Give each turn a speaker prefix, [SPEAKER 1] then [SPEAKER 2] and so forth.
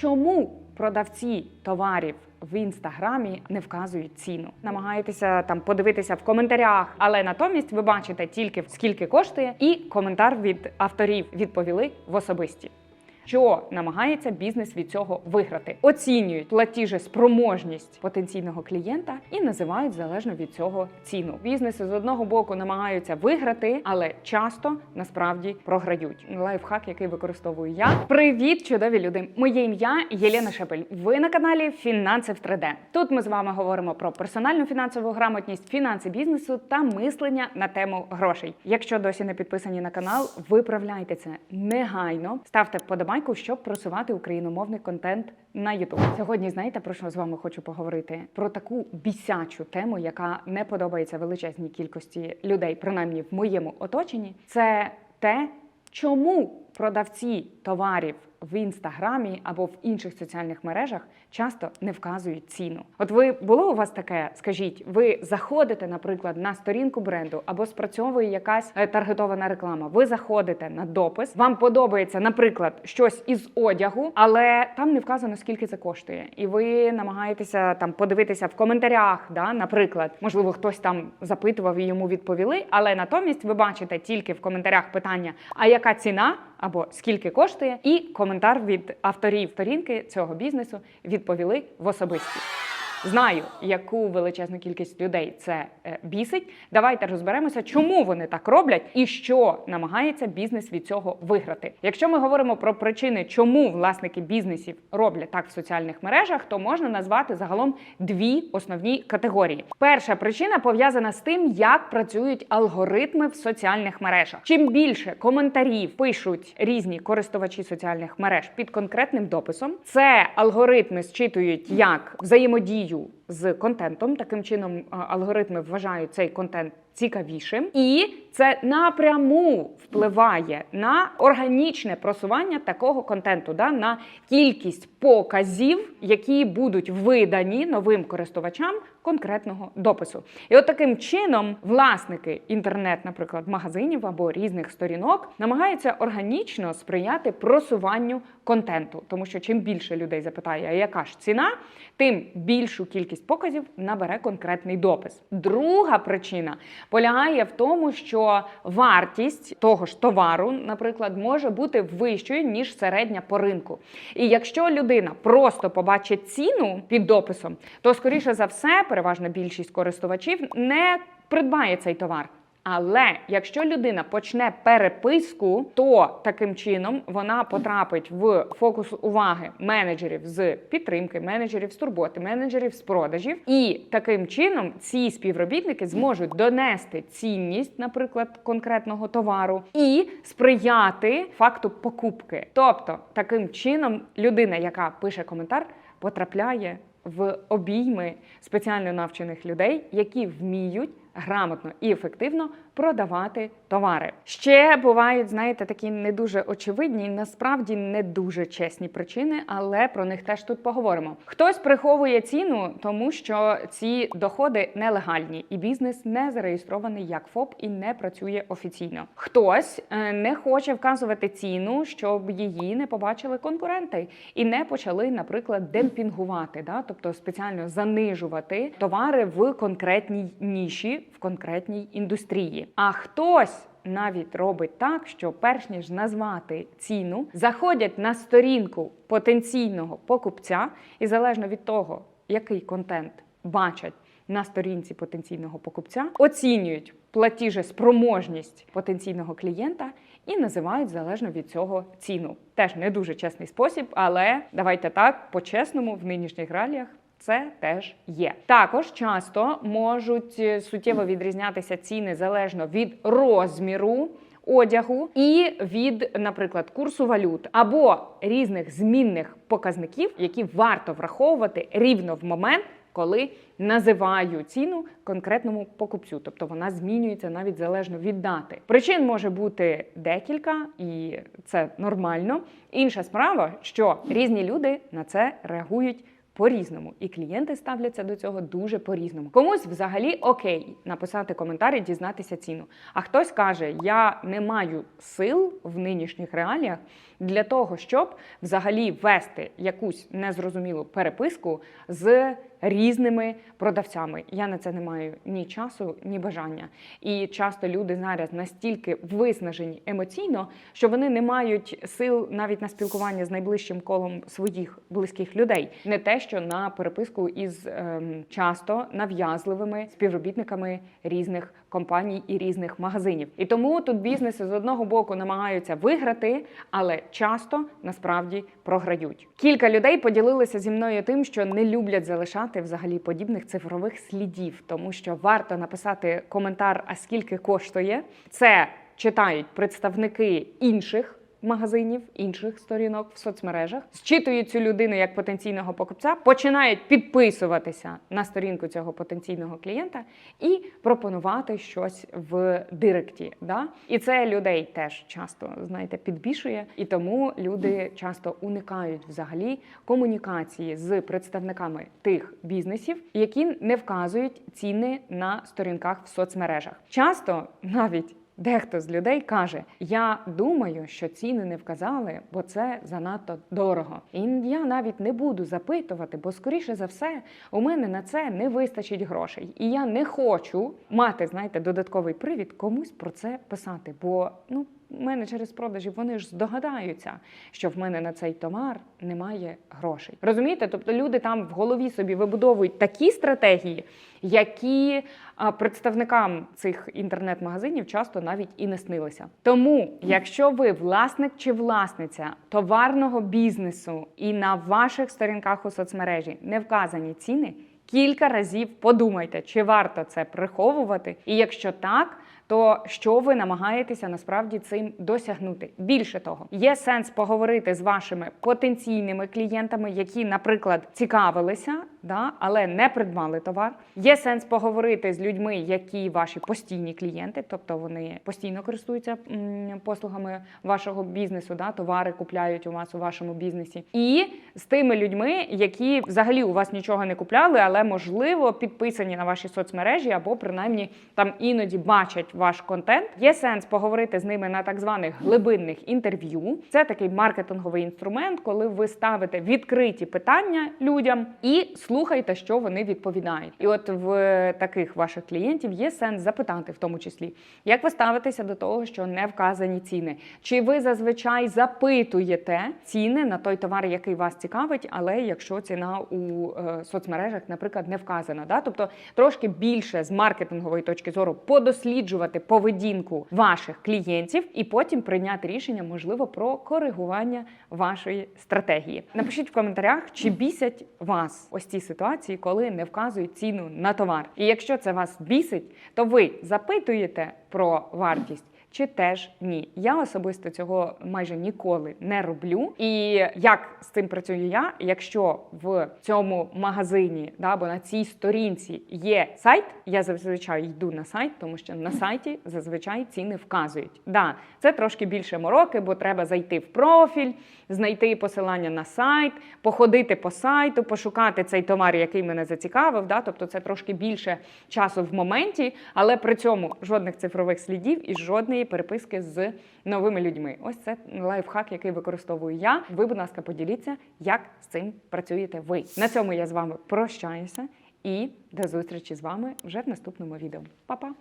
[SPEAKER 1] Чому продавці товарів в інстаграмі не вказують ціну? Намагаєтеся там подивитися в коментарях, але натомість ви бачите тільки скільки коштує, і коментар від авторів відповіли в особисті. Що намагається бізнес від цього виграти? Оцінюють платіжеспроможність потенційного клієнта і називають залежно від цього ціну. Бізнеси з одного боку намагаються виграти, але часто насправді програють. Лайфхак, який використовую я. Привіт, чудові люди! Моє ім'я Єлена Шепель. Ви на каналі Фінанси в 3D. Тут ми з вами говоримо про персональну фінансову грамотність, фінанси бізнесу та мислення на тему грошей. Якщо досі не підписані на канал, виправляйте це негайно. Ставте вподобайку, щоб просувати україномовний контент на YouTube. Сьогодні знаєте про що з вами хочу поговорити? Про таку бісячу тему, яка не подобається величезній кількості людей, принаймні в моєму оточенні. Це те, чому продавці товарів в інстаграмі або в інших соціальних мережах часто не вказують ціну. От ви було у вас таке? Скажіть, ви заходите, наприклад, на сторінку бренду або спрацьовує якась е, таргетована реклама. Ви заходите на допис, вам подобається, наприклад, щось із одягу, але там не вказано скільки це коштує, і ви намагаєтеся там подивитися в коментарях. Да, наприклад, можливо, хтось там запитував і йому відповіли, але натомість ви бачите тільки в коментарях питання: а яка ціна? Або скільки коштує, і коментар від авторів сторінки цього бізнесу відповіли в особисті. Знаю, яку величезну кількість людей це е, бісить. Давайте розберемося, чому вони так роблять і що намагається бізнес від цього виграти. Якщо ми говоримо про причини, чому власники бізнесів роблять так в соціальних мережах, то можна назвати загалом дві основні категорії. Перша причина пов'язана з тим, як працюють алгоритми в соціальних мережах. Чим більше коментарів пишуть різні користувачі соціальних мереж під конкретним дописом, це алгоритми зчитують як взаємодію Brasil. З контентом. Таким чином алгоритми вважають цей контент цікавішим, і це напряму впливає на органічне просування такого контенту, да, на кількість показів, які будуть видані новим користувачам конкретного допису. І от таким чином власники інтернет, наприклад, магазинів або різних сторінок, намагаються органічно сприяти просуванню контенту, тому що чим більше людей запитає, а яка ж ціна, тим більшу кількість показів набере конкретний допис. Друга причина полягає в тому, що вартість того ж товару, наприклад, може бути вищою ніж середня по ринку. І якщо людина просто побачить ціну під дописом, то скоріше за все, переважна більшість користувачів не придбає цей товар. Але якщо людина почне переписку, то таким чином вона потрапить в фокус уваги менеджерів з підтримки, менеджерів з турботи, менеджерів з продажів, і таким чином ці співробітники зможуть донести цінність, наприклад, конкретного товару, і сприяти факту покупки. Тобто, таким чином людина, яка пише коментар, потрапляє в обійми спеціально навчених людей, які вміють грамотно і ефективно продавати товари. Ще бувають, знаєте, такі не дуже очевидні, насправді не дуже чесні причини, але про них теж тут поговоримо. Хтось приховує ціну, тому що ці доходи нелегальні, і бізнес не зареєстрований як ФОП і не працює офіційно. Хтось е, не хоче вказувати ціну, щоб її не побачили конкуренти і не почали, наприклад, демпінгувати, да? тобто спеціально занижувати товари в конкретній ніші, в конкретній індустрії. А хтось навіть робить так, що перш ніж назвати ціну, заходять на сторінку потенційного покупця, і залежно від того, який контент бачать на сторінці потенційного покупця, оцінюють платіжеспроможність потенційного клієнта. І називають залежно від цього ціну. Теж не дуже чесний спосіб, але давайте так по-чесному в нинішніх реаліях це теж є. Також часто можуть е, суттєво відрізнятися ціни залежно від розміру. Одягу і від, наприклад, курсу валют або різних змінних показників, які варто враховувати рівно в момент, коли називаю ціну конкретному покупцю, тобто вона змінюється навіть залежно від дати. Причин може бути декілька, і це нормально. Інша справа, що різні люди на це реагують по-різному, і клієнти ставляться до цього дуже по-різному. Комусь взагалі окей написати коментар і дізнатися ціну. А хтось каже: Я не маю сил в нинішніх реаліях для того, щоб взагалі вести якусь незрозумілу переписку з різними продавцями. Я на це не маю ні часу, ні бажання. І часто люди зараз настільки виснажені емоційно, що вони не мають сил навіть на спілкування з найближчим колом своїх близьких людей, не те, що на переписку із ем, часто нав'язливими співробітниками різних компаній і різних магазинів. І тому тут бізнеси з одного боку намагаються виграти, але часто насправді програють. Кілька людей поділилися зі мною тим, що не люблять залишати взагалі подібних цифрових слідів, тому що варто написати коментар, а скільки коштує. Це читають представники інших. Магазинів інших сторінок в соцмережах зчитують цю людину як потенційного покупця, починають підписуватися на сторінку цього потенційного клієнта і пропонувати щось в директі. Да? І це людей теж часто знаєте підбішує, і тому люди часто уникають взагалі комунікації з представниками тих бізнесів, які не вказують ціни на сторінках в соцмережах. Часто навіть Дехто з людей каже: Я думаю, що ціни не вказали, бо це занадто дорого. І я навіть не буду запитувати, бо скоріше за все у мене на це не вистачить грошей. І я не хочу мати, знаєте, додатковий привід комусь про це писати. Бо ну менеджери з продажів вони ж здогадаються, що в мене на цей товар немає грошей. Розумієте? Тобто люди там в голові собі вибудовують такі стратегії, які представникам цих інтернет-магазинів часто навіть і не снилися. Тому, якщо ви власник чи власниця товарного бізнесу і на ваших сторінках у соцмережі не вказані ціни. Кілька разів подумайте, чи варто це приховувати, і якщо так, то що ви намагаєтеся насправді цим досягнути? Більше того, є сенс поговорити з вашими потенційними клієнтами, які, наприклад, цікавилися, да, але не придбали товар. Є сенс поговорити з людьми, які ваші постійні клієнти, тобто вони постійно користуються послугами вашого бізнесу, да, товари купляють у вас у вашому бізнесі, і з тими людьми, які взагалі у вас нічого не купляли, але можливо підписані на ваші соцмережі, або принаймні там іноді бачать ваш контент. Є сенс поговорити з ними на так званих глибинних інтерв'ю. Це такий маркетинговий інструмент, коли ви ставите відкриті питання людям і слухаєте, що вони відповідають. І от в таких ваших клієнтів є сенс запитати, в тому числі, як ви ставитеся до того, що не вказані ціни, чи ви зазвичай запитуєте ціни на той товар, який вас цікавить, але якщо ціна у е, соцмережах, наприклад, не вказана, да? тобто трошки більше з маркетингової точки зору подосліджувати поведінку ваших клієнтів і потім прийняти рішення, можливо, про коригування вашої стратегії. Напишіть в коментарях, чи бісять вас ось ці ситуації, коли не вказують ціну на товар. І якщо це вас бісить, то ви запитуєте про вартість. Чи теж ні, я особисто цього майже ніколи не роблю. І як з цим працюю я? Якщо в цьому магазині да, або на цій сторінці є сайт, я зазвичай йду на сайт, тому що на сайті зазвичай ціни вказують. Да, це трошки більше мороки, бо треба зайти в профіль, знайти посилання на сайт, походити по сайту, пошукати цей товар, який мене зацікавив. Да, тобто це трошки більше часу в моменті, але при цьому жодних цифрових слідів і жодної переписки з новими людьми. Ось це лайфхак, який використовую я. Ви, будь ласка, поділіться, як з цим працюєте ви. На цьому я з вами прощаюся і до зустрічі з вами вже в наступному відео. Па-па!